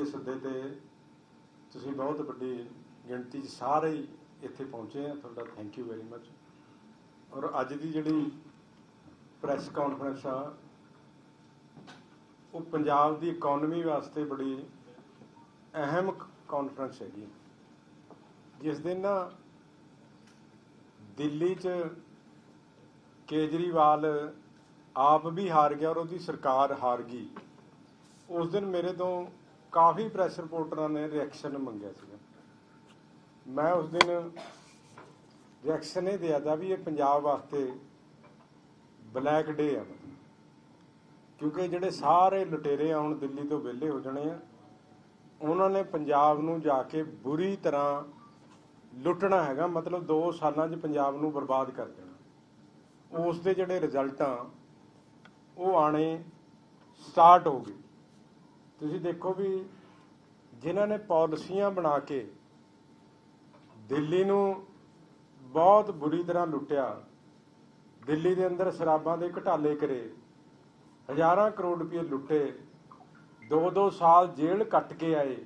ਸੱਦੇ ਤੇ ਤੁਸੀਂ ਬਹੁਤ ਵੱਡੀ ਗਿਣਤੀ 'ਚ ਸਾਰੇ ਹੀ ਇੱਥੇ ਪਹੁੰਚੇ ਆ, ਤੁਹਾਡਾ ਥੈਂਕ ਯੂ ਵੈਰੀ ਮੱਚ ਔਰ ਅੱਜ ਦੀ ਜਿਹੜੀ ਪ੍ਰੈਸ ਕਾਨਫਰੰਸ ਆ, ਉਹ ਪੰਜਾਬ ਦੀ ਇਕਨੋਮੀ ਵਾਸਤੇ ਬੜੀ ਅਹਿਮ ਕਾਨਫਰੰਸ ਹੈਗੀ ਜਿਸ ਦਿਨ ਨਾ ਦਿੱਲੀ 'ਚ ਕੇਜਰੀਵਾਲ ਆਪ ਵੀ ਹਾਰ ਗਿਆ ਔਰ ਉਹਦੀ ਸਰਕਾਰ ਹਾਰ ਗਈ, ਉਸ ਦਿਨ ਮੇਰੇ ਤੋਂ ਕਾਫੀ ਪ੍ਰੈਸ ਰਿਪੋਰਟਰਾਂ ਨੇ ਰਿਐਕਸ਼ਨ ਮੰਗਿਆ ਸੀਗਾ। ਮੈਂ ਉਸ ਦਿਨ ਰਿਐਕਸ਼ਨ ਇਹ ਦਿਆ ਤਾ ਵੀ ਇਹ ਪੰਜਾਬ ਵਾਸਤੇ ਬਲੈਕ ਡੇ ਆ। ਕਿਉਂਕਿ ਜਿਹੜੇ ਸਾਰੇ ਲੁਟੇਰੇ ਆ ਹੁਣ ਦਿੱਲੀ ਤੋਂ ਵਿਹਲੇ ਹੋ ਜਾਣੇ ਆ, ਉਹਨਾਂ ਨੇ ਪੰਜਾਬ ਨੂੰ ਜਾ ਕੇ ਬੁਰੀ ਤਰ੍ਹਾਂ ਲੁੱਟਣਾ ਹੈਗਾ, ਮਤਲਬ 2 ਸਾਲਾਂ 'ਚ ਪੰਜਾਬ ਨੂੰ ਬਰਬਾਦ ਕਰ ਦੇਣਾ। ਉਸ ਦੇ ਜਿਹੜੇ ਰਿਜ਼ਲਟ ਆ, ਉਹ ਆਣੇ ਸਟਾਰਟ ਹੋ ਗਏ। ਤੁਸੀਂ ਦੇਖੋ ਵੀ ਜਿਨ੍ਹਾਂ ਨੇ ਪਾਲਿਸੀਆਂ ਬਣਾ ਕੇ ਦਿੱਲੀ ਨੂੰ ਬਹੁਤ ਬੁਰੀ ਤਰ੍ਹਾਂ ਲੁੱਟਿਆ, ਦਿੱਲੀ ਦੇ ਅੰਦਰ ਸ਼ਰਾਬਾਂ ਦੇ ਘਟਾਲੇ ਕਰੇ, ਹਜ਼ਾਰਾਂ ਕਰੋੜ ਰੁਪਏ ਲੁੱਟੇ 2-2 ਸਾਲ ਜੇਲ੍ਹ ਕੱਟ ਕੇ ਆਏ,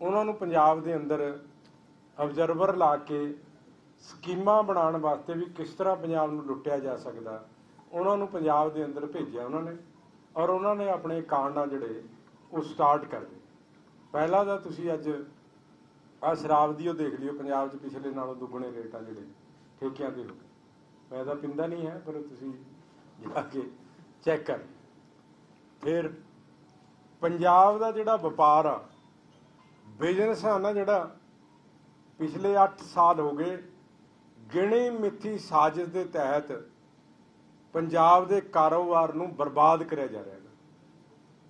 ਉਹਨਾਂ ਨੂੰ ਪੰਜਾਬ ਦੇ ਅੰਦਰ ਅਬਜ਼ਰਵਰ ਲਾ ਕੇ ਸਕੀਮਾਂ ਬਣਾਉਣ ਵਾਸਤੇ ਵੀ ਕਿਸ ਤਰ੍ਹਾਂ ਪੰਜਾਬ ਨੂੰ ਲੁੱਟਿਆ ਜਾ ਸਕਦਾ, ਉਹਨਾਂ ਨੂੰ ਪੰਜਾਬ ਦੇ ਅੰਦਰ ਭੇਜਿਆ ਉਹਨਾਂ ਨੇ ਔਰ ਉਹਨਾਂ ਨੇ ਆਪਣੇ ਕਾਂਡ ਆ ਜਿਹੜੇ ਉਹ ਸਟਾਰਟ ਕਰ ਦਿਓ। ਪਹਿਲਾ ਤਾਂ ਤੁਸੀਂ ਅੱਜ ਆ ਸ਼ਰਾਬ ਦੀ ਉਹ ਦੇਖ ਲਿਓ, ਪੰਜਾਬ 'ਚ ਪਿਛਲੇ ਨਾਲੋਂ ਦੁੱਗਣੇ ਰੇਟ ਆ ਜਿਹੜੇ ਠੇਕਿਆਂ ਦੇ ਹੋ ਗਏ। ਮੈਂ ਤਾਂ ਪਿੰਦਾ ਨਹੀਂ ਹੈ, ਪਰ ਤੁਸੀਂ ਜਾ ਕੇ ਚੈੱਕ ਕਰ ਫਿਰ ਪੰਜਾਬ ਦਾ ਜਿਹੜਾ ਵਪਾਰ ਆ ਬਿਜ਼ਨਸ ਆ ਨਾ ਜਿਹੜਾ, ਪਿਛਲੇ 8 ਸਾਲ ਹੋ ਗਏ ਗਿਣੀ ਮਿੱਥੀ ਸਾਜ਼ਿਸ਼ ਦੇ ਤਹਿਤ ਪੰਜਾਬ ਦੇ ਕਾਰੋਬਾਰ ਨੂੰ ਬਰਬਾਦ ਕਰਿਆ ਜਾ ਰਿਹਾ। ਹੈ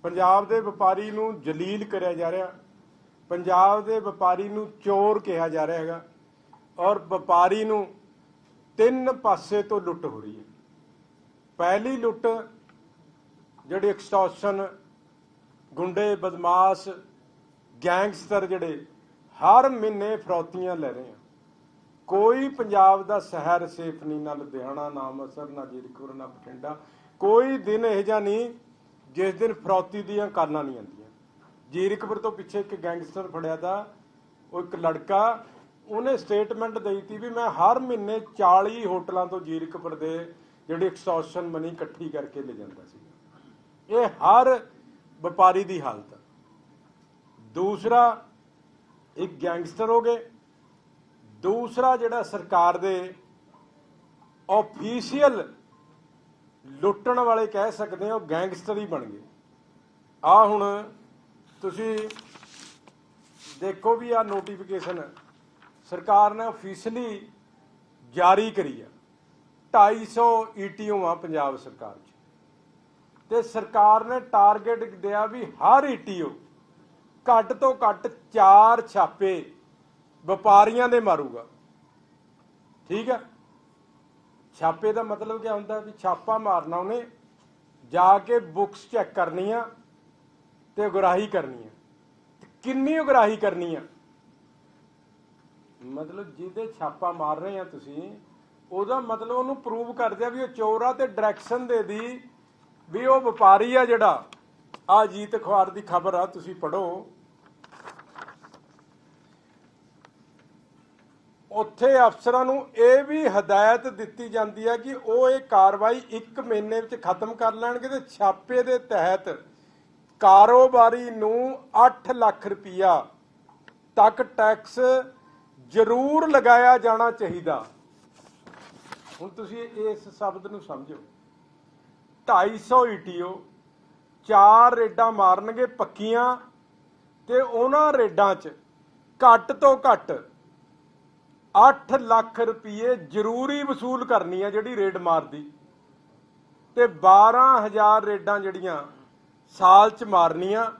ਪੰਜਾਬ ਦੇ ਵਪਾਰੀ ਨੂੰ ਜਲੀਲ ਕਰਿਆ ਜਾ ਰਿਹਾ। ਪੰਜਾਬ ਦੇ ਵਪਾਰੀ ਨੂੰ ਚੋਰ ਕਿਹਾ ਜਾ ਰਿਹਾ ਹੈਗਾ। ਔਰ ਵਪਾਰੀ ਨੂੰ ਤਿੰਨ ਪਾਸੇ ਤੋਂ ਲੁੱਟ ਹੋ ਰਹੀ ਹੈ। ਪਹਿਲੀ ਲੁੱਟ ਜਿਹੜੀ ਐਕਸਟੋਰਸ਼ਨ ਗੁੰਡੇ, ਬਦਮਾਸ਼, ਗੈਂਗਸਟਰ ਜਿਹੜੇ ਹਰ ਮਹੀਨੇ ਫਰੌਤੀਆਂ ਲੈ ਰਹੇ ਆ। ਕੋਈ ਪੰਜਾਬ ਦਾ ਸ਼ਹਿਰ ਸੇਫ ਨਹੀਂ, ਨਾ ਲੁਧਿਆਣਾ, ਨਾ ਅੰਮ੍ਰਿਤਸਰ, ਨਾ ਜੀਰਕਪੁਰ, ਨਾ ਬਠਿੰਡਾ। ਕੋਈ ਦਿਨ ਇਹ ਜਿਹਾ ਨਹੀਂ ਜਿਸ ਦਿਨ ਫਰੌਤੀ ਦੀਆਂ ਕਾਲਾਂ ਨਹੀਂ ਆਉਂਦੀਆਂ। ਜੀਰਕਪੁਰ ਤੋਂ ਪਿੱਛੇ ਇੱਕ ਗੈਂਗਸਟਰ ਫੜਿਆ ਤਾ ਉਹ ਇੱਕ ਲੜਕਾ, ਉਹਨੇ ਸਟੇਟਮੈਂਟ ਦੇਈ ਤੀ ਵੀ ਮੈਂ ਹਰ ਮਹੀਨੇ 40 ਹੋਟਲਾਂ ਤੋਂ ਜੀਰਕਪੁਰ ਦੇ ਜਿਹੜੀ ਐਕਸਟੋਰਸ਼ਨ ਮਨੀ ਇਕੱਠੀ ਕਰਕੇ ਲੈ ਜਾਂਦਾ ਸੀ। ਇਹ ਹਰ ਵਪਾਰੀ ਦੀ ਹਾਲਤ ਹੈ ਦੂਸਰਾ, ਇੱਕ ਗੈਂਗਸਟਰ ਹੋ ਗਏ। ਦੂਸਰਾ ਜਿਹੜਾ ਸਰਕਾਰ ਦੇ ਆਫੀਸ਼ੀਅਲ ਲੁੱਟਣ ਵਾਲੇ ਕਹਿ ਸਕਦੇ ਹੋ ਗੈਂਗਸਟਰ ਹੀ ਬਣ ਗਏ। ਆ ਹੁਣ ਤੁਸੀਂ ਦੇਖੋ ਵੀ ਆ ਨੋਟੀਫਿਕੇਸ਼ਨ ਸਰਕਾਰ ਨੇ ਆਫੀਸ਼ੀਅਲੀ ਜਾਰੀ ਕਰੀ ਆ। 250 ਈਟੀਓ ਆ ਪੰਜਾਬ ਸਰਕਾਰ 'ਚ। ਤੇ ਸਰਕਾਰ ਨੇ ਟਾਰਗੇਟ ਦਿਆ ਵੀ ਹਰ ਈਟੀਓ ਘੱਟ ਤੋਂ ਘੱਟ 4 ਛਾਪੇ ਵਪਾਰੀਆਂ ਦੇ ਮਾਰੂਗਾ। ਠੀਕ ਹੈ ਛਾਪੇ ਦਾ ਮਤਲਬ ਕੀ ਹੁੰਦਾ ਵੀ ਛਾਪਾ ਮਾਰਨਾ ਉਹਨੇ, ਜਾ ਕੇ ਬੁੱਕਸ ਚੈੱਕ ਕਰਨੀਆਂ ਤੇ ਉਗਰਾਹੀ ਕਰਨੀ ਆ। ਕਿੰਨੀ ਉਗਰਾਹੀ ਕਰਨੀ ਆ? ਮਤਲਬ ਜਿਹਦੇ ਛਾਪਾ ਮਾਰ ਰਹੇ ਆ ਤੁਸੀਂ, ਉਹਦਾ ਮਤਲਬ ਉਹਨੂੰ ਪ੍ਰੂਵ ਕਰਦੇ ਦਿਆ ਵੀ ਉਹ ਚੋਰਾ ਤੇ ਡਾਇਰੈਕਸ਼ਨ ਦੇ ਦੀ ਵੀ ਉਹ ਵਪਾਰੀ ਆ ਜਿਹੜਾ। ਆ ਜੀਤ ਅਖਬਾਰ ਦੀ ਖਬਰ ਆ, ਤੁਸੀਂ ਪੜੋ ਉੱਥੇ ਅਫਸਰਾਂ ਨੂੰ ਇਹ ਵੀ ਹਦਾਇਤ ਦਿੱਤੀ ਜਾਂਦੀ ਹੈ ਕਿ ਉਹ ਇਹ ਕਾਰਵਾਈ 1 ਮਹੀਨੇ ਵਿੱਚ ਖਤਮ ਕਰ ਲੈਣਗੇ ਤੇ ਛਾਪੇ ਦੇ ਤਹਿਤ ਕਾਰੋਬਾਰੀ ਨੂੰ 8 ਲੱਖ ਰੁਪਇਆ ਤੱਕ ਟੈਕਸ ਜ਼ਰੂਰ ਲਗਾਇਆ ਜਾਣਾ ਚਾਹੀਦਾ। ਹੁਣ ਤੁਸੀਂ ਇਸ ਸ਼ਬਦ ਨੂੰ ਸਮਝੋ। 250 ਈਟੀਓ ਚਾਰ ਰੇਡਾਂ ਮਾਰਨਗੇ ਪੱਕੀਆਂ ਤੇ ਉਹਨਾਂ ਰੇਡਾਂ 'ਚ ਘੱਟ ਤੋਂ ਘੱਟ 8 ਲੱਖ ਰੁਪਏ ਜ਼ਰੂਰੀ ਵਸੂਲ ਕਰਨੀ ਆ ਜਿਹੜੀ ਰੇਡ ਮਾਰਦੀ। ਤੇ 12000 ਰੇਡਾਂ ਜਿਹੜੀਆਂ ਸਾਲ 'ਚ ਮਾਰਨੀਆਂ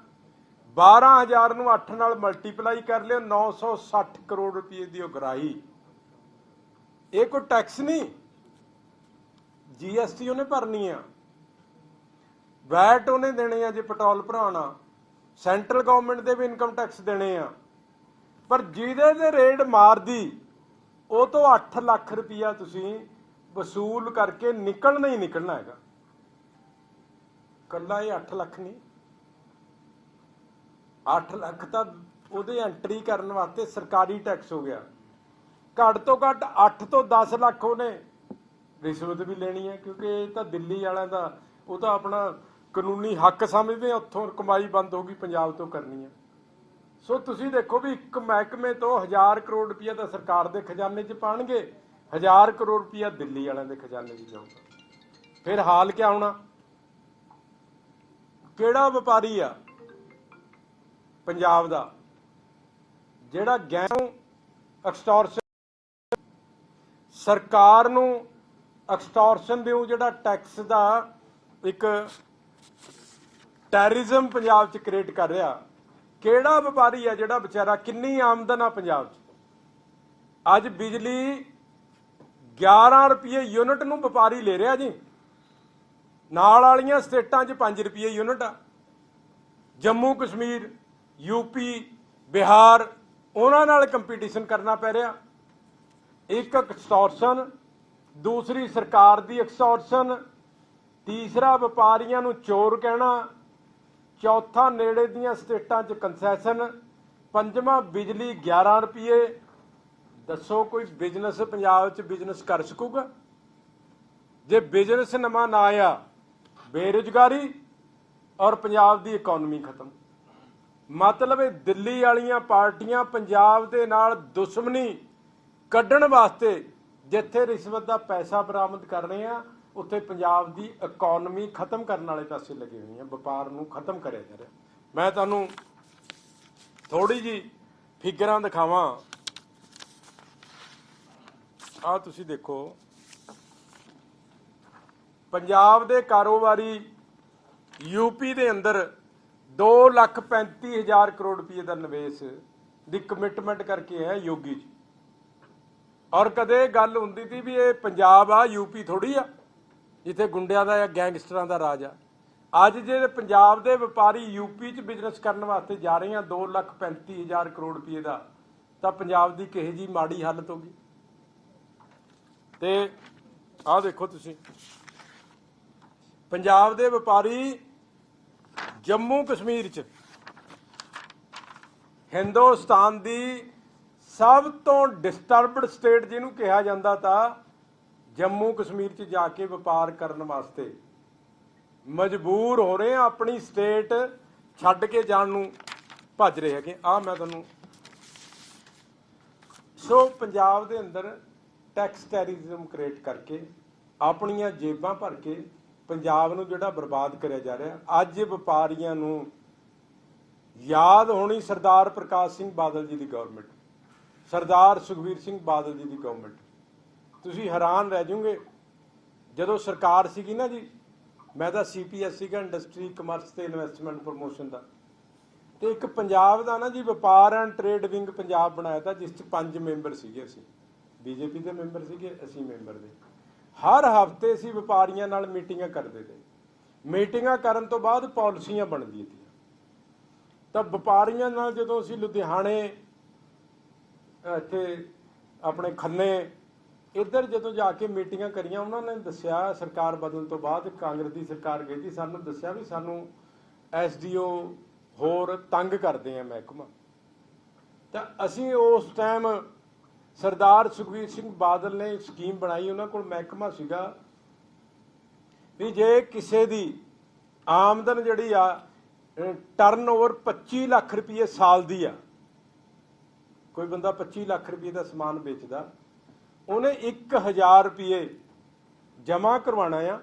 12000 ਨੂੰ 8 ਨਾਲ ਮਲਟੀਪਲਾਈ ਕਰ ਲਿਓ 960 ਕਰੋੜ ਰੁਪਏ ਦੀ ਉਗਰਾਹੀ। ਇਹ ਕੋਈ ਟੈਕਸ ਨਹੀਂ। ਜੀਐਸਟੀ ਉਹਨੇ ਭਰਨੀ ਆ। ਵੈਟ ਉਹਨੇ ਦੇਣੇ ਆ ਜੇ ਪੈਟਰੋਲ ਭਰਾਉਣਾ। ਸੈਂਟਰਲ ਗਵਰਨਮੈਂਟ ਦੇ ਵੀ ਇਨਕਮ ਟੈਕਸ ਦੇਣੇ ਆ। ਪਰ ਜਿਹਦੇ ਤੇ ਰੇਡ ਮਾਰਦੀ ਉਹ ਤੋਂ 8 ਲੱਖ ਰੁਪਇਆ ਤੁਸੀਂ ਵਸੂਲ ਕਰਕੇ ਨਿਕਲਣਾ ਹੀ ਨਿਕਲਣਾ ਹੈਗਾ। ਕੱਲਾ ਇਹ 8 ਲੱਖ ਨਹੀਂ। 8 ਲੱਖ ਤਾਂ ਉਹਦੇ ਐਂਟਰੀ ਕਰਨ ਵਾਸਤੇ ਸਰਕਾਰੀ ਟੈਕਸ ਹੋ ਗਿਆ। ਘੱਟ ਤੋਂ ਘੱਟ 8 ਤੋਂ 10 ਲੱਖ ਉਹਨੇ ਰਿਸ਼ਵਤ ਵੀ ਲੈਣੀ ਹੈ, ਕਿਉਂਕਿ ਇਹ ਤਾਂ ਦਿੱਲੀ ਵਾਲਿਆਂ ਦਾ, ਉਹ ਤਾਂ ਆਪਣਾ ਕਾਨੂੰਨੀ ਹੱਕ ਸਮਝਦੇ ਆ, ਉੱਥੋਂ ਕਮਾਈ ਬੰਦ ਹੋ ਗਈ, ਪੰਜਾਬ ਤੋਂ ਕਰਨੀ ਹੈ। ਸੋ ਤੁਸੀਂ ਦੇਖੋ ਵੀ ਇੱਕ ਮਹਿਕਮੇ ਤੋਂ 1000 ਕਰੋੜ ਰੁਪਇਆ ਤਾਂ ਸਰਕਾਰ ਦੇ ਖਜ਼ਾਨੇ 'ਚ ਪਾਣਗੇ। 1000 ਕਰੋੜ ਰੁਪਇਆ ਦਿੱਲੀ ਵਾਲਿਆਂ ਦੇ ਖਜ਼ਾਨੇ 'ਚ ਜਾਊਗਾ। ਫਿਰ ਹਾਲ ਕੀ ਹੋਣਾ? ਕਿਹੜਾ ਵਪਾਰੀ ਆ ਪੰਜਾਬ ਦਾ, ਜਿਹੜਾ ਗੈਂਗ ਐਕਸਟੋਰਸ਼ਨ ਸਰਕਾਰ ਨੂੰ ਐਕਸਟੋਰਸ਼ਨ ਦੇਉ, ਜਿਹੜਾ ਟੈਕਸ ਦਾ ਇੱਕ ਟੈਰਰਿਜ਼ਮ ਪੰਜਾਬ 'ਚ ਕ੍ਰੀਏਟ ਕਰ ਰਿਹਾ। ਕਿਹੜਾ ਵਪਾਰੀ ਆ ਜਿਹੜਾ ਵਿਚਾਰਾ ਕਿੰਨੀ ਆਮਦਨ ਆ ਪੰਜਾਬ 'ਚ? ਅੱਜ ਬਿਜਲੀ 11 ਰੁਪਏ ਯੂਨਿਟ ਨੂੰ ਵਪਾਰੀ ਲੈ ਰਿਹਾ ਜੀ। ਨਾਲ ਵਾਲੀਆਂ ਸਟੇਟਾਂ 'ਚ 5 ਰੁਪਏ ਯੂਨਿਟ ਆ। ਜੰਮੂ ਕਸ਼ਮੀਰ ਯੂਪੀ ਬਿਹਾਰ, ਉਹਨਾਂ ਨਾਲ ਕੰਪੀਟੀਸ਼ਨ ਕਰਨਾ ਪੈ ਰਿਹਾ। ਇੱਕ ਐਕਸਟੋਰਸ਼ਨ ਦੂਸਰੀ ਸਰਕਾਰ ਦੀ ਐਕਸਟੋਰਸ਼ਨ ਤੀਸਰਾ ਵਪਾਰੀਆਂ ਨੂੰ ਚੋਰ ਕਹਿਣਾ ਚੌਥਾ ਨੇੜੇ ਦੀਆਂ ਸਟੇਟਾਂ 'ਚ ਕੰਸੈਸ਼ਨ ਪੰਜਵਾਂ ਬਿਜਲੀ 11 ਰੁਪਏ ਦੱਸੋ ਕੋਈ ਬਿਜ਼ਨਸ ਪੰਜਾਬ 'ਚ ਬਿਜ਼ਨਸ ਕਰ ਸਕੂਗਾ? ਜੇ ਬਿਜ਼ਨਸ ਨਵਾਂ ਨਾ ਆਇਆ, ਬੇਰੁਜ਼ਗਾਰੀ ਔਰ ਪੰਜਾਬ ਦੀ ਇਕਨੋਮੀ ਖਤਮ। ਮਤਲਬ ਇਹ ਦਿੱਲੀ ਵਾਲੀਆਂ ਪਾਰਟੀਆਂ ਪੰਜਾਬ ਦੇ ਨਾਲ ਦੁਸ਼ਮਣੀ ਕੱਢਣ ਵਾਸਤੇ ਜਿੱਥੇ ਰਿਸ਼ਵਤ ਦਾ ਪੈਸਾ ਬਰਾਮਦ ਕਰ ਰਹੇ ਆ ਉੱਥੇ ਪੰਜਾਬ ਦੀ ਇਕਨੋਮੀ ਖਤਮ ਕਰਨ ਵਾਲੇ ਪਾਸੇ ਲੱਗੇ ਹੋਏ ਆ, ਵਪਾਰ ਨੂੰ ਖਤਮ ਕਰਿਆ ਜਾ ਰਿਹਾ। ਮੈਂ ਤੁਹਾਨੂੰ ਥੋੜੀ ਜੀ ਫਿਗਰਾਂ ਦਿਖਾਵਾਂ। ਆ ਤੁਸੀਂ ਦੇਖੋ। ਪੰਜਾਬ ਦੇ ਕਾਰੋਬਾਰੀ ਯੂਪੀ ਦੇ ਅੰਦਰ 235000 ਕਰੋੜ ਰੁਪਏ ਦਾ ਨਿਵੇਸ਼ ਦੀ ਕਮਿਟਮੈਂਟ ਕਰਕੇ ਹੈ ਯੋਗੀ ਜੀ। ਔਰ ਕਦੇ ਗੱਲ ਹੁੰਦੀ ਸੀ ਵੀ ਇਹ ਪੰਜਾਬ ਆ ਯੂਪੀ ਥੋੜੀ ਆ। ਜਿੱਥੇ ਗੁੰਡਿਆਂ ਦਾ ਜਾਂ ਗੈਂਗਸਟਰਾਂ ਦਾ ਰਾਜ ਆ। ਅੱਜ ਜੇ ਪੰਜਾਬ ਦੇ ਵਪਾਰੀ ਯੂਪੀ 'ਚ ਬਿਜ਼ਨਸ ਕਰਨ ਵਾਸਤੇ ਜਾ ਰਹੇ ਆ 235000 ਕਰੋੜ ਰੁਪਏ ਦਾ, ਤਾਂ ਪੰਜਾਬ ਦੀ ਕਿਹੋ ਜੀ ਮਾੜੀ ਹਾਲਤ ਹੋ ਗਈ? ਤੇ ਆਹ ਦੇਖੋ ਤੁਸੀਂ। ਪੰਜਾਬ ਦੇ ਵਪਾਰੀ ਜੰਮੂ ਕਸ਼ਮੀਰ 'ਚ ਹਿੰਦੁਸਤਾਨ ਦੀ ਸਭ ਤੋਂ ਡਿਸਟਰਬਡ ਸਟੇਟ ਜਿਹਨੂੰ ਕਿਹਾ ਜਾਂਦਾ ਤਾਂ ਜੰਮੂ ਕਸ਼ਮੀਰ 'ਚ ਜਾ ਕੇ ਵਪਾਰ ਕਰਨ ਵਾਸਤੇ। ਮਜਬੂਰ ਹੋ ਰਹੇ ਆ, ਆਪਣੀ ਸਟੇਟ ਛੱਡ ਕੇ ਜਾਣ ਨੂੰ ਭੱਜ ਰਹੇ ਹੈਗੇ। ਆ ਮੈਂ ਤੁਹਾਨੂੰ ਸੋ ਪੰਜਾਬ ਦੇ ਅੰਦਰ ਟੈਕਸ ਟੈਰਿਜ਼ਮ ਕ੍ਰੀਏਟ ਕਰਕੇ, ਆਪਣੀਆਂ ਜੇਬਾਂ ਭਰ ਕੇ ਪੰਜਾਬ ਨੂੰ ਜਿਹੜਾ ਬਰਬਾਦ ਕਰਿਆ ਜਾ ਰਿਹਾ। ਅੱਜ ਵਪਾਰੀਆਂ ਨੂੰ ਯਾਦ ਹੋਣੀ ਸਰਦਾਰ ਪ੍ਰਕਾਸ਼ ਸਿੰਘ ਬਾਦਲ ਜੀ ਦੀ ਗਵਰਨਮੈਂਟ ਸਰਦਾਰ ਸੁਖਵੀਰ ਸਿੰਘ ਬਾਦਲ ਜੀ ਦੀ ਗਵਰਨਮੈਂਟ ਤੁਸੀਂ ਹੈਰਾਨ ਰਹਿ ਜਾਓਗੇ। ਜਦੋਂ ਸਰਕਾਰ ਸੀਗੀ ਨਾ ਜੀ, ਮੈਂ ਤਾਂ ਸੀਪੀਐਸ ਸੀਗਾ ਇੰਡਸਟਰੀ ਕਮਰਸ ਤੇ ਇਨਵੈਸਟਮੈਂਟ ਪ੍ਰੋਮੋਸ਼ਨ ਦਾ। ਤੇ ਇੱਕ ਪੰਜਾਬ ਦਾ ਨਾ ਜੀ, ਵਪਾਰ ਐਂਡ ਟ੍ਰੇਡ ਵਿੰਗ ਪੰਜਾਬ ਬਣਾਇਆ ਤਾਂ, ਜਿਸ ਚ ਪੰਜ ਮੈਂਬਰ ਸੀਗੇ ਅਸੀਂ। ਬੀਜੇਪੀ ਦੇ ਮੈਂਬਰ ਸੀਗੇ, ਅਸੀਂ ਮੈਂਬਰ ਦੇ। ਹਰ ਹਫ਼ਤੇ ਅਸੀਂ ਵਪਾਰੀਆਂ ਨਾਲ ਮੀਟਿੰਗਾਂ ਕਰਦੇ ਤੇ। ਮੀਟਿੰਗਾਂ ਕਰਨ ਤੋਂ ਬਾਅਦ ਪਾਲਿਸੀਆਂ ਬਣਦੀਆਂ ਸੀ ਤਾਂ ਵਪਾਰੀਆਂ ਨਾਲ ਜਦੋਂ ਅਸੀਂ ਲੁਧਿਆਣੇ ਇੱਥੇ ਆਪਣੇ ਖੰਨੇ ਇੱਧਰ ਜਦੋਂ ਜਾ ਕੇ ਮੀਟਿੰਗਾਂ ਕਰੀਆਂ, ਉਹਨਾਂ ਨੇ ਦੱਸਿਆ, ਸਰਕਾਰ ਬਦਲਣ ਤੋਂ ਬਾਅਦ ਕਾਂਗਰਸ ਦੀ ਸਰਕਾਰ ਗਈ ਸੀ, ਸਾਨੂੰ ਦੱਸਿਆ ਵੀ ਸਾਨੂੰ ਐਸਡੀਓ ਹੋਰ ਤੰਗ ਕਰਦੇ ਆ ਮਹਿਕਮਾ। ਤਾਂ ਅਸੀਂ ਉਸ ਟਾਈਮ ਸਰਦਾਰ ਸੁਖਵੀਰ ਸਿੰਘ ਬਾਦਲ ਨੇ ਸਕੀਮ ਬਣਾਈ, ਉਹਨਾਂ ਕੋਲ ਮਹਿਕਮਾ ਸੀਗਾ ਵੀ ਜੇ ਕਿਸੇ ਦੀ ਆਮਦਨ ਜਿਹੜੀ ਆ ਟਰਨਓਵਰ 25 ਲੱਖ ਰੁਪਏ ਸਾਲ ਦੀ ਆ, ਕੋਈ ਬੰਦਾ 25 ਲੱਖ ਰੁਪਏ ਦਾ ਸਮਾਨ ਵੇਚਦਾ ਉਹਨੇ 1000 ਰੁਪਏ ਜਮ੍ਹਾਂ ਕਰਵਾਉਣਾ ਆ।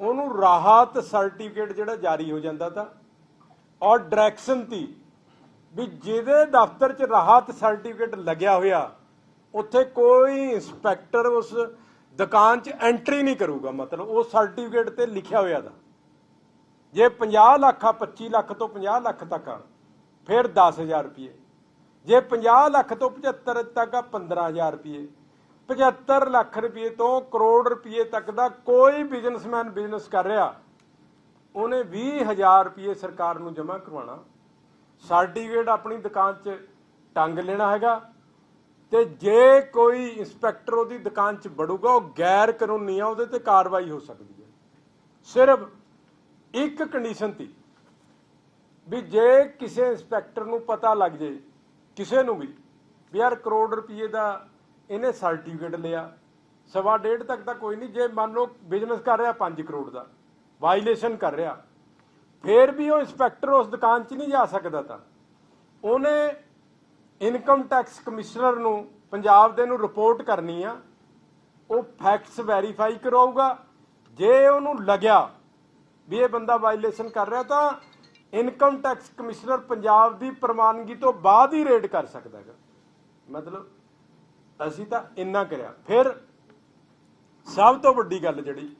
ਉਹਨੂੰ ਰਾਹਤ ਸਰਟੀਫਿਕੇਟ ਜਿਹੜਾ ਜਾਰੀ ਹੋ ਜਾਂਦਾ ਤਾਂ, ਔਰ ਡਾਇਰੈਕਸ਼ਨ ਤੀ ਵੀ ਜਿਹਦੇ ਦਫ਼ਤਰ 'ਚ ਰਾਹਤ ਸਰਟੀਫਿਕੇਟ ਲੱਗਿਆ ਹੋਇਆ, ਉੱਥੇ ਕੋਈ ਇੰਸਪੈਕਟਰ ਉਸ ਦੁਕਾਨ 'ਚ ਐਂਟਰੀ ਨਹੀਂ ਕਰੂਗਾ। ਮਤਲਬ ਉਹ ਸਰਟੀਫਿਕੇਟ ਤੇ ਲਿਖਿਆ ਹੋਇਆ ਦਾ। ਜੇ 50 ਲੱਖ ਆ 25 ਲੱਖ ਤੋਂ 50 ਲੱਖ ਤੱਕ ਆ, ਫਿਰ 10000 ਰੁਪਏ। ਜੇ 50 ਲੱਖ ਤੋਂ 75 ਤੱਕ ਆ 15000 ਰੁਪਏ। 75 ਲੱਖ ਰੁਪਏ ਤੋਂ ਕਰੋੜ ਰੁਪਏ ਤੱਕ ਦਾ ਕੋਈ ਬਿਜ਼ਨਸਮੈਨ ਬਿਜ਼ਨਸ ਕਰ ਰਿਹਾ। ਉਹਨੇ 20000 ਰੁਪਏ ਸਰਕਾਰ ਨੂੰ ਜਮ੍ਹਾਂ ਕਰਵਾਉਣਾ। ਸਰਟੀਫਿਕੇਟ ਆਪਣੀ ਦੁਕਾਨ 'ਚ ਟੰਗ ਲੈਣਾ ਹੈਗਾ। ਤੇ ਜੇ ਕੋਈ ਇੰਸਪੈਕਟਰ ਉਹਦੀ ਦੁਕਾਨ 'ਚ ਵੜੂਗਾ, ਉਹ ਗੈਰ ਕਾਨੂੰਨੀ ਆ ਉਹਦੇ ਤੇ ਕਾਰਵਾਈ ਹੋ ਸਕਦੀ ਹੈ। ਸਿਰਫ ਇੱਕ ਕੰਡੀਸ਼ਨ ਤੀ ਵੀ ਜੇ ਕਿਸੇ ਇੰਸਪੈਕਟਰ ਨੂੰ ਪਤਾ ਲੱਗ ਜੇ, ਕਿਸੇ ਨੂੰ ਵੀ ਵੀ ਯਾਰ ਕਰੋੜ ਰੁਪਏ ਦਾ ਇਹਨੇ ਸਰਟੀਫਿਕੇਟ ਲਿਆ। ਸਵਾ ਡੇਢ ਤੱਕ ਤਾਂ ਕੋਈ ਨਹੀਂ, ਜੇ ਮੰਨ ਲਓ ਬਿਜ਼ਨਸ ਕਰ ਰਿਹਾ 5 ਕਰੋੜ ਦਾ ਵਾਇਲੇਸ਼ਨ ਕਰ ਰਿਹਾ, ਫੇਰ ਵੀ ਉਹ ਇੰਸਪੈਕਟਰ ਉਸ ਦੁਕਾਨ 'ਚ ਨਹੀਂ ਜਾ ਸਕਦਾ ਤਾਂ। ਉਹਨੇ ਇਨਕਮ ਟੈਕਸ ਕਮਿਸ਼ਨਰ ਨੂੰ, ਪੰਜਾਬ ਦੇ ਨੂੰ ਰਿਪੋਰਟ ਕਰਨੀ ਆ। ਉਹ ਫੈਕਟਸ ਵੈਰੀਫਾਈ ਕਰਾਊਗਾ। ਜੇ ਉਹਨੂੰ ਲੱਗਿਆ ਵੀ ਇਹ ਬੰਦਾ ਵਾਇਲੇਸ਼ਨ ਕਰ ਰਿਹਾ ਤਾਂ ਇਨਕਮ ਟੈਕਸ ਕਮਿਸ਼ਨਰ ਪੰਜਾਬ ਦੀ ਪ੍ਰਮਾਨਗੀ ਤੋਂ ਬਾਅਦ ਹੀ ਰੇਡ ਕਰ ਸਕਦਾ ਹੈਗਾ। ਮਤਲਬ ਅਸੀਂ ਤਾਂ ਇੰਨਾ ਕਰਿਆ। ਫਿਰ ਸਭ ਤੋਂ ਵੱਡੀ ਗੱਲ ਜਿਹੜੀ,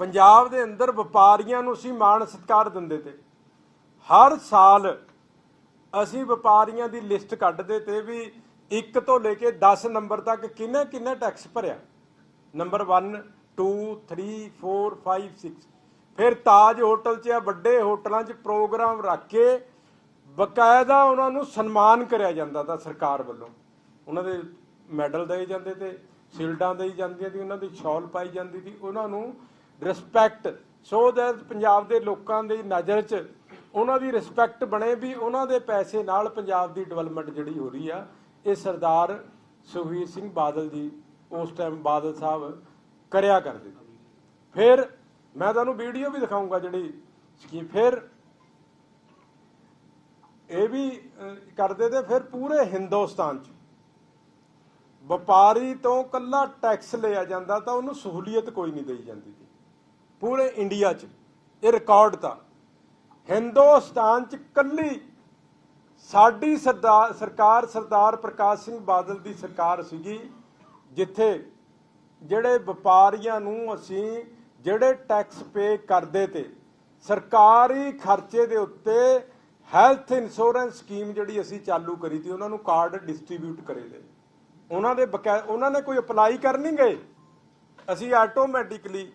ਪੰਜਾਬ ਦੇ ਅੰਦਰ ਵਪਾਰੀਆਂ ਨੂੰ ਅਸੀਂ ਮਾਣ ਸਤਿਕਾਰ ਦਿੰਦੇ ਤੇ। ਹਰ ਸਾਲ ਅਸੀਂ ਵਪਾਰੀਆਂ ਦੀ ਲਿਸਟ ਕੱਢਦੇ ਤੇ ਵੀ 1 ਤੋਂ ਲੈ ਕੇ 10 ਨੰਬਰ ਤੱਕ ਕਿੰਨੇ ਕਿੰਨਾ ਟੈਕਸ ਭਰਿਆ। ਨੰਬਰ 1 2 3 4 5 6 ਫਿਰ ਤਾਜ ਹੋਟਲ 'ਚ ਜਾਂ ਵੱਡੇ ਹੋਟਲਾਂ 'ਚ ਪ੍ਰੋਗਰਾਮ ਰੱਖ ਕੇ ਬਕਾਇਦਾ ਉਹਨਾਂ ਨੂੰ ਸਨਮਾਨ ਕਰਿਆ ਜਾਂਦਾ ਤਾਂ ਸਰਕਾਰ ਵੱਲੋਂ। ਉਹਨਾਂ ਦੇ ਮੈਡਲ ਦਏ ਜਾਂਦੇ ਤੇ ਸ਼ੀਲਡਾਂ ਦੇਈ ਜਾਂਦੀਆਂ ਸੀ ਉਹਨਾਂ ਦੀ ਸ਼ਾਲ ਪਾਈ ਜਾਂਦੀ ਸੀ। ਉਹਨਾਂ ਨੂੰ ਰਿਸਪੈਕਟ ਸੋ ਦੈਟ ਪੰਜਾਬ ਦੇ ਲੋਕਾਂ ਦੀ ਨਜ਼ਰ 'ਚ ਉਹਨਾਂ ਦੀ ਰਿਸਪੈਕਟ ਬਣੇ ਵੀ ਉਹਨਾਂ ਦੇ ਪੈਸੇ ਨਾਲ ਪੰਜਾਬ ਦੀ ਡਿਵੈਲਪਮੈਂਟ ਜਿਹੜੀ ਹੋ ਰਹੀ ਆ, ਇਹ ਸਰਦਾਰ ਸੁਖਬੀਰ ਸਿੰਘ ਬਾਦਲ ਜੀ ਉਸ ਟਾਈਮ ਬਾਦਲ ਸਾਹਿਬ ਕਰਿਆ ਕਰਦੇ ਫਿਰ ਮੈਂ ਤੁਹਾਨੂੰ ਵੀਡੀਓ ਵੀ ਦਿਖਾਉਂਗਾ ਜਿਹੜੀ ਸਕੀਮ ਫਿਰ ਇਹ ਵੀ ਕਰਦੇ ਤੇ ਫਿਰ ਪੂਰੇ ਹਿੰਦੁਸਤਾਨ 'ਚ। ਵਪਾਰੀ ਤੋਂ ਕੱਲਾ ਟੈਕਸ ਲਿਆ ਜਾਂਦਾ ਤਾਂ ਉਹਨੂੰ ਸਹੂਲੀਅਤ ਕੋਈ ਨਹੀਂ ਦੇਈ ਜਾਂਦੀ ਪੂਰੇ ਇੰਡੀਆ 'ਚ, ਇਹ ਰਿਕਾਰਡ ਤਾਂ। ਹਿੰਦੁਸਤਾਨ 'ਚ ਕੱਲੀ ਸਾਡੀ ਸਰਦਾਰ ਸਰਕਾਰ ਸਰਦਾਰ ਪ੍ਰਕਾਸ਼ ਸਿੰਘ ਬਾਦਲ ਦੀ ਸਰਕਾਰ ਸੀਗੀ, ਜਿੱਥੇ ਜਿਹੜੇ ਵਪਾਰੀਆਂ ਨੂੰ ਅਸੀਂ ਜਿਹੜੇ ਟੈਕਸ ਪੇ ਕਰਦੇ ਤੇ ਸਰਕਾਰੀ ਖਰਚੇ ਦੇ ਉੱਤੇ ਹੈਲਥ ਇੰਸ਼ੋਰੈਂਸ ਸਕੀਮ ਜਿਹੜੀ ਅਸੀਂ ਚਾਲੂ ਕਰੀ ਤੀ, ਉਹਨਾਂ ਨੂੰ ਕਾਰਡ ਡਿਸਟ੍ਰੀਬਿਊਟ ਕਰੇ ਦੇ ਉਹਨਾਂ ਦੇ ਬਕਾ ਉਹਨਾਂ ਨੇ ਕੋਈ ਅਪਲਾਈ ਕਰ ਨਹੀਂ ਗਏ। ਅਸੀਂ ਆਟੋਮੈਟਿਕਲੀ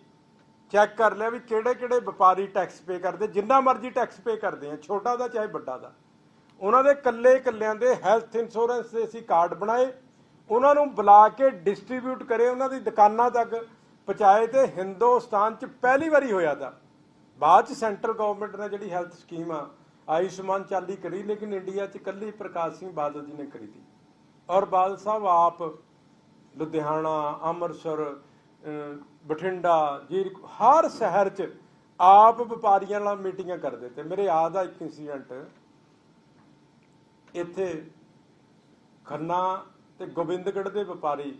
ਚੈੱਕ ਕਰ ਲਿਆ ਵੀ ਕਿਹੜੇ ਕਿਹੜੇ ਵਪਾਰੀ ਟੈਕਸ ਪੇ ਕਰਦੇ, ਜਿੰਨਾ ਮਰਜ਼ੀ ਟੈਕਸ ਪੇ ਕਰਦੇ ਆ, ਛੋਟਾ ਦਾ ਚਾਹੇ ਵੱਡਾ ਦਾ। ਉਹਨਾਂ ਦੇ ਕੱਲੇ ਕੱਲਿਆਂ ਦੇ ਹੈਲਥ ਇੰਸ਼ੋਰੈਂਸ ਦੇ ਅਸੀਂ ਕਾਰਡ ਬਣਾਏ। ਉਹਨਾਂ ਨੂੰ ਬੁਲਾ ਕੇ ਡਿਸਟ੍ਰੀਬਿਊਟ ਕਰੇ ਉਹਨਾਂ ਦੀ ਦੁਕਾਨਾਂ ਤੱਕ। ਪਹੁੰਚਾਏ ਤੇ ਹਿੰਦੁਸਤਾਨ 'ਚ ਪਹਿਲੀ ਵਾਰੀ ਹੋਇਆ ਤਾਂ। ਬਾਅਦ 'ਚ ਸੈਂਟਰਲ ਗਵਰਨਮੈਂਟ ਨੇ ਜਿਹੜੀ ਹੈਲਥ ਸਕੀਮ ਆ, ਆਯੁਸ਼ਮਾਨ ਚਾਲੀ ਕਰੀ, ਲੇਕਿਨ ਇੰਡੀਆ 'ਚ ਕੱਲੀ ਪ੍ਰਕਾਸ਼ ਸਿੰਘ ਬਾਦਲ ਜੀ ਨੇ ਕਰੀ ਤੀ। ਔਰ ਬਾਦਲ ਸਾਹਿਬ ਆਪ ਲੁਧਿਆਣਾ, ਅੰਮ੍ਰਿਤਸਰ ਬਠਿੰਡਾ ਜੀ ਹਰ ਸ਼ਹਿਰ 'ਚ ਆਪ ਵਪਾਰੀਆਂ ਨਾਲ ਮੀਟਿੰਗਾਂ ਕਰਦੇ ਤੇ ਮੇਰੇ ਯਾਦ ਆ ਇੱਕ ਇਨਸੀਡੈਂਟ ਇੱਥੇ ਖੰਨਾ ਤੇ ਗੋਬਿੰਦਗੜ੍ਹ ਦੇ ਵਪਾਰੀ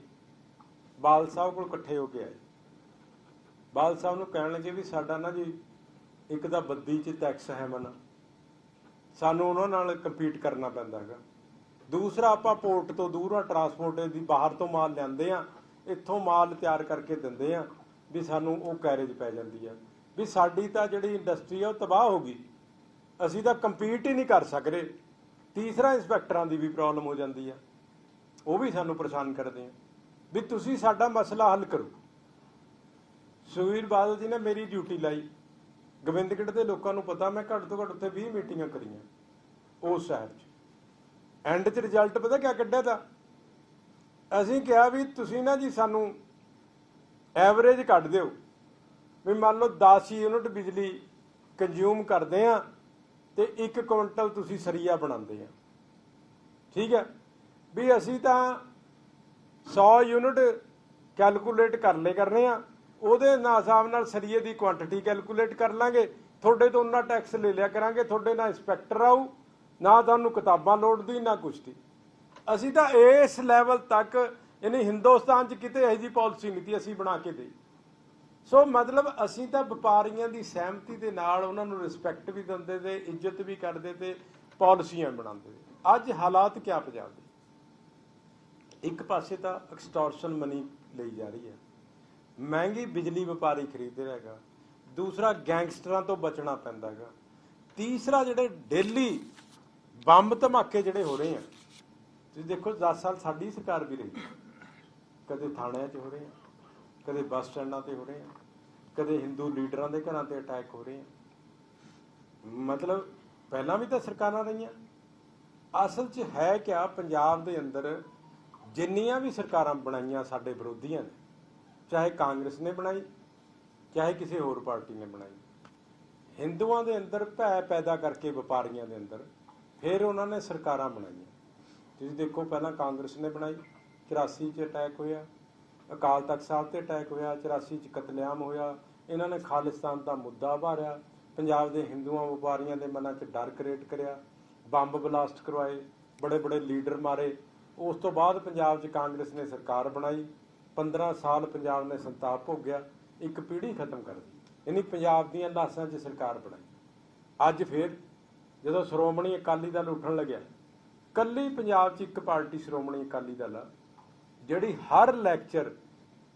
ਬਾਲ ਸਾਹਿਬ ਕੋਲ ਇਕੱਠੇ ਹੋ ਕੇ ਆਏ। ਬਾਲ ਸਾਹਿਬ ਨੂੰ ਕਹਿਣ ਲੱਗੇ ਵੀ ਸਾਡਾ ਨਾ ਜੀ ਇੱਕ ਤਾਂ ਬੱਦੀ 'ਚ ਟੈਕਸ ਹੈ ਮਨ। ਸਾਨੂੰ ਉਹਨਾਂ ਨਾਲ ਕੰਪੀਟ ਕਰਨਾ ਪੈਂਦਾ ਹੈਗਾ। ਦੂਸਰਾ ਆਪਾਂ ਪੋਰਟ ਤੋਂ ਦੂਰ ਆ ਟਰਾਂਸਪੋਰਟ ਦੀ ਬਾਹਰ ਤੋਂ ਮਾਲ ਲਿਆਂਦੇ ਆ, ਇੱਥੋਂ ਮਾਲ ਤਿਆਰ ਕਰਕੇ ਦਿੰਦੇ ਆ, ਵੀ ਸਾਨੂੰ ਉਹ ਕੈਰੇਜ ਪੈ ਜਾਂਦੀ ਆ। ਵੀ ਸਾਡੀ ਤਾਂ ਜਿਹੜੀ ਇੰਡਸਟਰੀ ਆ, ਉਹ ਤਬਾਹ ਹੋ ਗਈ। ਅਸੀਂ ਤਾਂ ਕੰਪੀਟ ਹੀ ਨਹੀਂ ਕਰ ਸਕਦੇ। ਤੀਸਰਾ ਇੰਸਪੈਕਟਰਾਂ ਦੀ ਵੀ ਪ੍ਰੋਬਲਮ ਹੋ ਜਾਂਦੀ ਆ। ਉਹ ਵੀ ਸਾਨੂੰ ਪਰੇਸ਼ਾਨ ਕਰਦੇ ਆ। ਵੀ ਤੁਸੀਂ ਸਾਡਾ ਮਸਲਾ ਹੱਲ ਕਰੋ। ਸੁਖਬੀਰ ਬਾਦਲ ਜੀ ਨੇ ਮੇਰੀ ਡਿਊਟੀ ਲਾਈ। ਗੋਬਿੰਦਗੜ੍ਹ ਦੇ ਲੋਕਾਂ ਨੂੰ ਪਤਾ, ਮੈਂ ਘੱਟ ਤੋਂ ਘੱਟ ਉੱਥੇ 20 ਮੀਟਿੰਗਾਂ ਕਰੀਆਂ। ਉਸ ਸ਼ਹਿਰ 'ਚ। ਐਂਡ 'ਚ ਰਿਜ਼ਲਟ ਪਤਾ ਕਿਆ ਕੱਢਿਆ ਤਾ? ਅਸੀਂ ਕਿਹਾ ਵੀ ਤੁਸੀਂ ਨਾ ਜੀ ਸਾਨੂੰ ਐਵਰੇਜ ਕੱਢ ਦਿਓ। ਵੀ ਮੰਨ ਲਓ 10 ਯੂਨਿਟ ਬਿਜਲੀ ਕੰਜ਼ਿਊਮ ਕਰਦੇ ਆ ਤੇ 1 ਕੁਇੰਟਲ ਤੁਸੀਂ ਸਰੀਆ ਬਣਾਉਂਦੇ ਆ ਠੀਕ ਹੈ? ਵੀ ਅਸੀਂ ਤਾਂ 100 ਯੂਨਿਟ ਕੈਲਕੂਲੇਟ ਕਰ ਲੈ ਕਰਨੇ ਆ ਉਹਦੇ ਨਾਲ ਹਿਸਾਬ ਨਾਲ ਸਰੀਏ ਦੀ ਕੁਆਂਟੀਟੀ ਕੈਲਕੂਲੇਟ ਕਰ ਲਾਂਗੇ। ਤੁਹਾਡੇ ਤੋਂ ਉਹਨਾਂ ਟੈਕਸ ਲੈ ਲਿਆ ਕਰਾਂਗੇ, ਤੁਹਾਡੇ ਨਾਲ ਇੰਸਪੈਕਟਰ ਆਊ। ਨਾ ਤੁਹਾਨੂੰ ਕਿਤਾਬਾਂ ਲੋੜ ਦੀ ਨਾ ਕੁਛ ਦੀ। ਅਸੀਂ ਤਾਂ ਇਸ ਲੈਵਲ ਤੱਕ, ਯਾਨੀ ਹਿੰਦੁਸਤਾਨ 'ਚ ਕਿਤੇ ਇਹੋ ਜੀ ਪਾਲਿਸੀ ਨਹੀਂ ਤੀ ਅਸੀਂ ਬਣਾ ਕੇ ਦੇਈ। ਸੋ ਮਤਲਬ ਅਸੀਂ ਤਾਂ ਵਪਾਰੀਆਂ ਦੀ ਸਹਿਮਤੀ ਦੇ ਨਾਲ ਉਹਨਾਂ ਨੂੰ ਰਿਸਪੈਕਟ ਵੀ ਦਿੰਦੇ ਤੇ, ਇੱਜ਼ਤ ਵੀ ਕਰਦੇ ਤੇ ਪਾਲਿਸੀਆਂ ਬਣਾਉਂਦੇ ਤੇ। ਅੱਜ ਹਾਲਾਤ ਕਿਆ ਪੰਜਾਬ ਦੇ? ਇੱਕ ਪਾਸੇ ਤਾਂ ਐਕਸਟੋਰਸ਼ਨ ਮਨੀ ਲਈ ਜਾ ਰਹੀ ਹੈ। ਮਹਿੰਗੀ ਬਿਜਲੀ ਵਪਾਰੀ ਖਰੀਦ ਰਿਹਾ ਹੈਗਾ। ਦੂਸਰਾ ਗੈਂਗਸਟਰਾਂ ਤੋਂ ਬਚਣਾ ਪੈਂਦਾ ਹੈਗਾ। ਤੀਸਰਾ ਜਿਹੜੇ ਡੇਲੀ ਬੰਬ ਧਮਾਕੇ ਜਿਹੜੇ ਹੋ ਰਹੇ ਆ। ਤੁਸੀਂ ਦੇਖੋ 10 ਸਾਲ ਸਾਡੀ ਸਰਕਾਰ ਵੀ ਰਹੀ। ਕਦੇ ਥਾਣਿਆਂ 'ਚ ਹੋ ਰਹੇ ਆ, ਕਦੇ ਬੱਸ ਸਟੈਂਡਾਂ ਤੇ ਹੋ ਰਹੇ ਆ, ਕਦੇ ਹਿੰਦੂ ਲੀਡਰਾਂ ਦੇ ਘਰਾਂ ਤੇ ਅਟੈਕ ਹੋ ਰਹੇ ਆ। ਮਤਲਬ ਪਹਿਲਾਂ ਵੀ ਤਾਂ ਸਰਕਾਰਾਂ ਰਹੀਆਂ। ਅਸਲ 'ਚ ਹੈ ਕਿਆ, ਪੰਜਾਬ ਦੇ ਅੰਦਰ ਜਿੰਨੀਆਂ ਵੀ ਸਰਕਾਰਾਂ ਬਣਾਈਆਂ ਸਾਡੇ ਵਿਰੋਧੀਆਂ ਨੇ, ਚਾਹੇ ਕਾਂਗਰਸ ਨੇ ਬਣਾਈ, ਚਾਹੇ ਕਿਸੇ ਹੋਰ ਪਾਰਟੀ ਨੇ ਬਣਾਈ, ਹਿੰਦੂਆਂ ਦੇ ਅੰਦਰ ਭੈ ਪੈਦਾ ਕਰਕੇ, ਵਪਾਰੀਆਂ ਦੇ ਅੰਦਰ ਫਿਰ ਉਹਨਾਂ ਨੇ ਸਰਕਾਰਾਂ ਬਣਾਈਆਂ। ਤੁਸੀਂ ਦੇਖੋ ਪਹਿਲਾਂ ਕਾਂਗਰਸ ਨੇ ਬਣਾਈ 84 ਚ ਅਟੈਕ ਹੋਇਆ, ਅਕਾਲ ਤਖਤ ਸਾਹਿਬ ਤੇ ਅਟੈਕ ਹੋਇਆ 84 ਚ ਕਤਲੇਆਮ ਹੋਇਆ, ਇਹਨਾਂ ਨੇ ਖਾਲਿਸਤਾਨ ਦਾ ਮੁੱਦਾ ਭਾਰਿਆ ਪੰਜਾਬ ਦੇ ਹਿੰਦੂਆਂ ਵਪਾਰੀਆਂ ਦੇ ਮਨਾਂ 'ਚ ਡਰ ਕ੍ਰੀਏਟ ਕਰਿਆ, ਬੰਬ ਬਲਾਸਟ ਕਰਵਾਏ ਬੜੇ ਬੜੇ ਲੀਡਰ ਮਾਰੇ। ਉਸ ਤੋਂ ਬਾਅਦ ਪੰਜਾਬ 'ਚ ਕਾਂਗਰਸ ਨੇ ਸਰਕਾਰ ਬਣਾਈ 15 ਸਾਲ ਪੰਜਾਬ ਨੇ ਸੰਤਾਪ ਭੋਗਿਆ, ਇੱਕ ਪੀੜ੍ਹੀ ਖਤਮ ਕਰ ਦਿੱਤੀ। ਯਾਨੀ ਪੰਜਾਬ ਦੀਆਂ ਲਾਸ਼ਾਂ 'ਚ ਸਰਕਾਰ ਬਣਾਈ। ਅੱਜ ਫੇਰ ਜਦੋਂ ਸ਼੍ਰੋਮਣੀ ਅਕਾਲੀ ਦਲ ਉੱਠਣ ਲੱਗਿਆ, ਕੱਲੀ ਪੰਜਾਬ 'ਚ ਇੱਕ ਪਾਰਟੀ ਸ਼੍ਰੋਮਣੀ ਅਕਾਲੀ ਦਲ ਆ, ਜਿਹੜੀ ਹਰ ਲੈਕਚਰ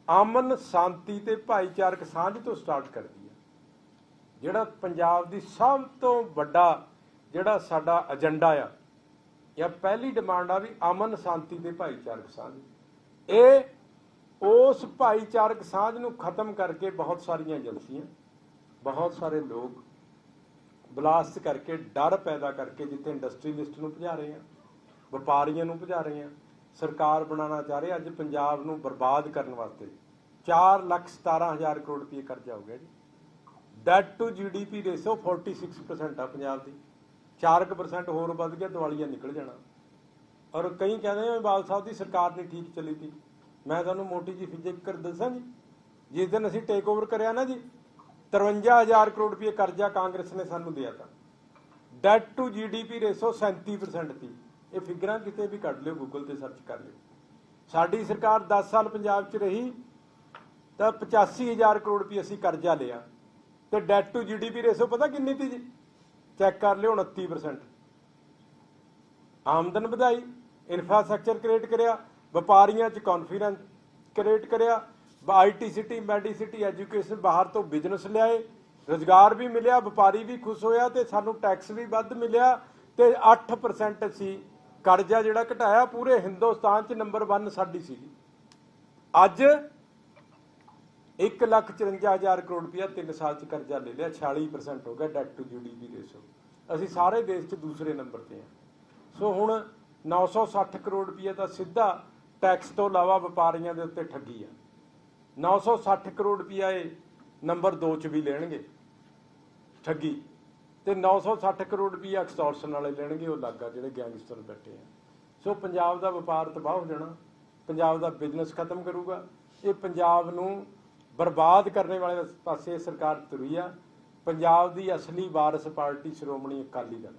ਅਮਨ, ਸ਼ਾਂਤੀ ਤੇ ਭਾਈਚਾਰਕ ਸਾਂਝ ਤੋਂ ਸਟਾਰਟ ਕਰਦੀ ਹੈ ਜਿਹੜਾ ਪੰਜਾਬ ਦੀ ਸਭ ਤੋਂ ਵੱਡਾ ਜਿਹੜਾ ਸਾਡਾ ਏਜੰਡਾ ਆ, ਜਾਂ ਪਹਿਲੀ ਡਿਮਾਂਡ ਆ ਵੀ ਅਮਨ, ਸ਼ਾਂਤੀ ਤੇ ਭਾਈਚਾਰਕ ਸਾਂਝ। ਇਹ ਉਸ ਭਾਈਚਾਰਕ ਸਾਂਝ ਨੂੰ ਖਤਮ ਕਰਕੇ ਬਹੁਤ ਸਾਰੀਆਂ ਏਜੰਸੀਆਂ, ਬਹੁਤ ਸਾਰੇ ਲੋਕ ਬਲਾਸਟ ਕਰਕੇ, ਡਰ ਪੈਦਾ ਕਰਕੇ ਜਿੱਥੇ ਇੰਡਸਟਰੀਲਿਸਟ ਨੂੰ ਭਜਾ ਰਹੇ ਆ, ਵਪਾਰੀਆਂ ਨੂੰ ਭਜਾ ਰਹੇ ਆ, ਸਰਕਾਰ ਬਣਾਉਣਾ ਚਾਹ ਰਹੇ ਅੱਜ ਪੰਜਾਬ ਨੂੰ ਬਰਬਾਦ ਕਰਨ ਵਾਸਤੇ 4 ਲੱਖ 17 ਹਜ਼ਾਰ ਕਰੋੜ ਰੁਪਏ ਕਰਜ਼ਾ ਹੋ ਗਿਆ ਜੀ। ਡੈਟ ਟੂ ਜੀਡੀਪੀ ਰੇਸ਼ੋ 46% ਆ ਪੰਜਾਬ ਦੀ। 4% ਹੋਰ ਵੱਧ ਗਿਆ, ਦਿਵਾਲੀਆ ਨਿਕਲ ਜਾਣਾ। ਔਰ ਕਈ ਕਹਿੰਦੇ ਆ, ਬਾਲ ਸਾਹਿਬ ਦੀ ਸਰਕਾਰ ਨਹੀਂ ਠੀਕ ਚੱਲੀ ਸੀ ਮੈਂ ਤੁਹਾਨੂੰ ਮੋਟੀ ਜੀ ਫਿਜ਼ਿਕਰ ਦੱਸਾਂ ਜੀ। ਜਿਸ ਦਿਨ ਅਸੀਂ ਟੇਕ ਓਵਰ ਕਰਿਆ ਨਾ ਜੀ 53000 ਕਰੋੜ ਰੁਪਏ ਕਰਜ਼ਾ ਕਾਂਗਰਸ ਨੇ ਸਾਨੂੰ ਦਿਆ ਤਾ। ਡੈਟ ਟੂ ਜੀਡੀਪੀ ਰੇਸ਼ੋ 37% ਸੀ। ਇਹ ਫਿਗਰਾਂ ਕਿਤੇ ਵੀ ਕੱਢ ਲਿਓ ਗੂਗਲ ਤੇ ਸਰਚ ਕਰ ਲਿਓ। ਸਾਡੀ ਸਰਕਾਰ 10 ਸਾਲ ਪੰਜਾਬ 'ਚ ਰਹੀ, ਤਾਂ 85000 ਕਰੋੜ ਰੁਪਏ ਅਸੀਂ ਕਰਜ਼ਾ ਲਿਆ। ਤੇ ਡੈਟ ਟੂ ਜੀਡੀਪੀ ਰੇਸ਼ੋ ਪਤਾ ਕਿੰਨੀ ਸੀ ਜੀ? ਚੈੱਕ ਕਰ ਲਿਓ 29% ਆਮਦਨ ਵਧਾਈ ਇਨਫਰਾਸਟ੍ਰਕਚਰ ਕ੍ਰੀਏਟ ਕਰਿਆ, ਵਪਾਰੀਆਂ 'ਚ ਕੌਨਫੀਡੈਂਸ ਕ੍ਰੀਏਟ ਕਰਿਆ ਆਈਟੀ ਸਿਟੀ ਮੈਡੀਸਿਟੀ ਐਜੂਕੇਸ਼ਨ ਬਾਹਰ ਤੋਂ ਬਿਜ਼ਨਸ ਲਿਆਏ। ਰੋਜ਼ਗਾਰ ਵੀ ਮਿਲਿਆ, ਵਪਾਰੀ ਵੀ ਖੁਸ਼ ਹੋਇਆ ਤੇ ਸਾਨੂੰ ਟੈਕਸ ਵੀ ਵੱਧ ਮਿਲਿਆ ਤੇ 8% ਸੀ। ਕਰਜ਼ਾ ਜਿਹੜਾ ਘਟਾਇਆ ਪੂਰੇ ਹਿੰਦੁਸਤਾਨ 'ਚ ਨੰਬਰ 1 ਸਾਡੀ ਸੀਗੀ ਅੱਜ 154000 ਕਰੋੜ ਰੁਪਇਆ 3 ਸਾਲ 'ਚ ਕਰਜ਼ਾ ਲੈ ਲਿਆ 46% ਹੋ ਗਿਆ ਡੈਟ ਟੂ ਜੀਡੀਪੀ ਰੇਸ਼ੋ ਅਸੀਂ ਸਾਰੇ ਦੇਸ਼ 'ਚ ਦੂਸਰੇ ਨੰਬਰ ਤੇ ਆ ਸੋ ਹੁਣ 960 ਕਰੋੜ ਰੁਪਏ ਦਾ ਸਿੱਧਾ ਟੈਕਸ ਤੋਂ ਇਲਾਵਾ ਵਪਾਰੀਆਂ ਦੇ ਉੱਤੇ ਠੱਗੀ ਆ। 960 ਕਰੋੜ ਰੁਪਇਆ ਇਹ ਨੰਬਰ 2 'ਚ ਵੀ ਲੈਣਗੇ ਠੱਗੀ। ਤੇ 960 ਕਰੋੜ ਰੁਪਇਆ ਐਕਸਟੋਰਸ਼ਨ ਵਾਲੇ ਲੈਣਗੇ, ਉਹ ਲੱਗਾ ਜਿਹੜੇ ਗੈਂਗਸਟਰ ਬੈਠੇ ਆ। ਸੋ ਪੰਜਾਬ ਦਾ ਵਪਾਰ ਤਬਾਹ ਹੋ ਜਾਣਾ, ਪੰਜਾਬ ਦਾ ਬਿਜ਼ਨਸ ਖਤਮ ਕਰੂਗਾ। ਇਹ ਪੰਜਾਬ ਨੂੰ ਬਰਬਾਦ ਕਰਨੇ ਵਾਲੇ ਪਾਸੇ ਸਰਕਾਰ ਤੁਰੀ ਆ। ਪੰਜਾਬ ਦੀ ਅਸਲੀ ਵਾਰਸ ਪਾਰਟੀ ਸ਼੍ਰੋਮਣੀ ਅਕਾਲੀ ਦਲ